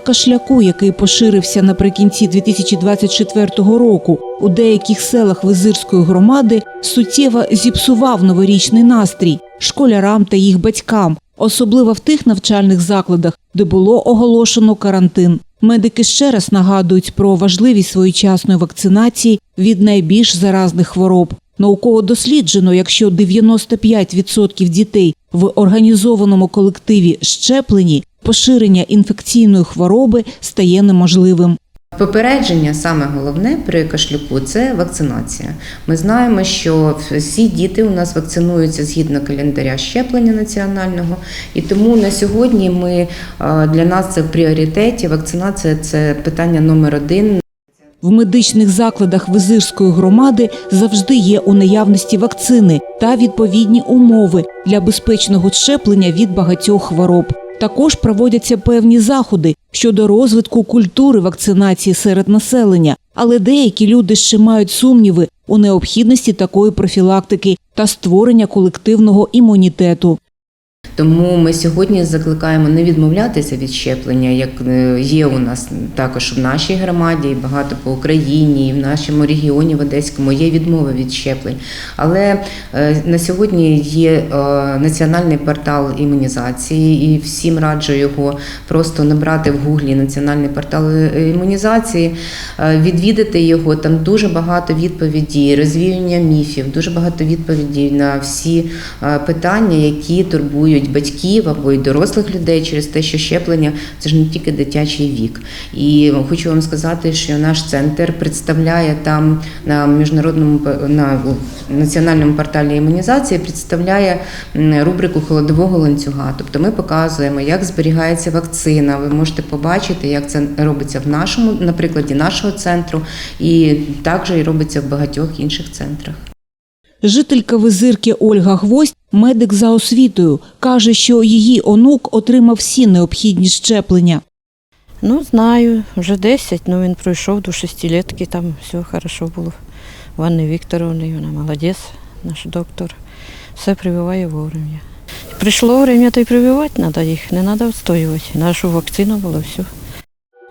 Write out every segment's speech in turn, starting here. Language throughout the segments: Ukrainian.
Спалах кашляку, який поширився наприкінці 2024 року у деяких селах Визирської громади, суттєво зіпсував новорічний настрій школярам та їх батькам, особливо в тих навчальних закладах, де було оголошено карантин. Медики ще раз нагадують про важливість своєчасної вакцинації від найбільш заразних хвороб. Науково досліджено, якщо 95% дітей в організованому колективі щеплені, поширення інфекційної хвороби стає неможливим. Попередження саме головне при кашлюку це вакцинація. Ми знаємо, що всі діти у нас вакцинуються згідно календаря щеплення національного, і тому на сьогодні ми е, для нас це в пріоритеті. Вакцинація це питання номер один. В медичних закладах Визирської громади завжди є у наявності вакцини та відповідні умови для безпечного щеплення від багатьох хвороб. Також проводяться певні заходи щодо розвитку культури вакцинації серед населення, але деякі люди ще мають сумніви у необхідності такої профілактики та створення колективного імунітету. Тому ми сьогодні закликаємо не відмовлятися від щеплення, як е, є у нас також в нашій громаді, і багато по Україні, і в нашому регіоні в Одеському є відмови від щеплень. Але е, на сьогодні є е, національний портал імунізації, і всім раджу його просто набрати в гуглі національний портал імунізації, відвідати його. Там дуже багато відповідей, розвіяння міфів, дуже багато відповідей на всі питання, які турбують батьків або й дорослих людей через те, що щеплення це ж не тільки дитячий вік. І хочу вам сказати, що наш центр представляє там на міжнародному на національному порталі імунізації, представляє рубрику холодового ланцюга. Тобто ми показуємо, як зберігається вакцина. Ви можете побачити, як це робиться в нашому, на прикладі нашого центру, і також і робиться в багатьох інших центрах. Жителька Визирки Ольга Гвоздь, медик за освітою, каже, що її онук отримав всі необхідні щеплення. Ну, знаю, вже 10, ну він пройшов до шестилетки, там все хорошо було. В Анни Вікторовни, вона молодець, наш доктор. Все прививає вовремя. Прийшло время, то й прививати треба їх, не треба відстоювати. Нашу вакцину було все.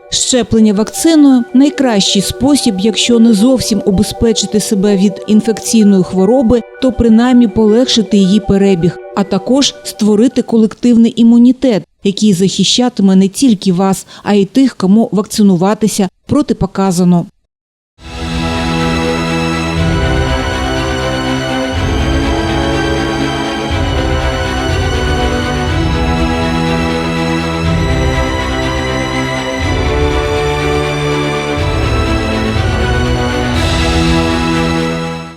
Щеплення вакциною найкращий спосіб, якщо не зовсім убезпечити себе від інфекційної хвороби, то принаймні полегшити її перебіг, а також створити колективний імунітет, який захищатиме не тільки вас, а й тих, кому вакцинуватися протипоказано.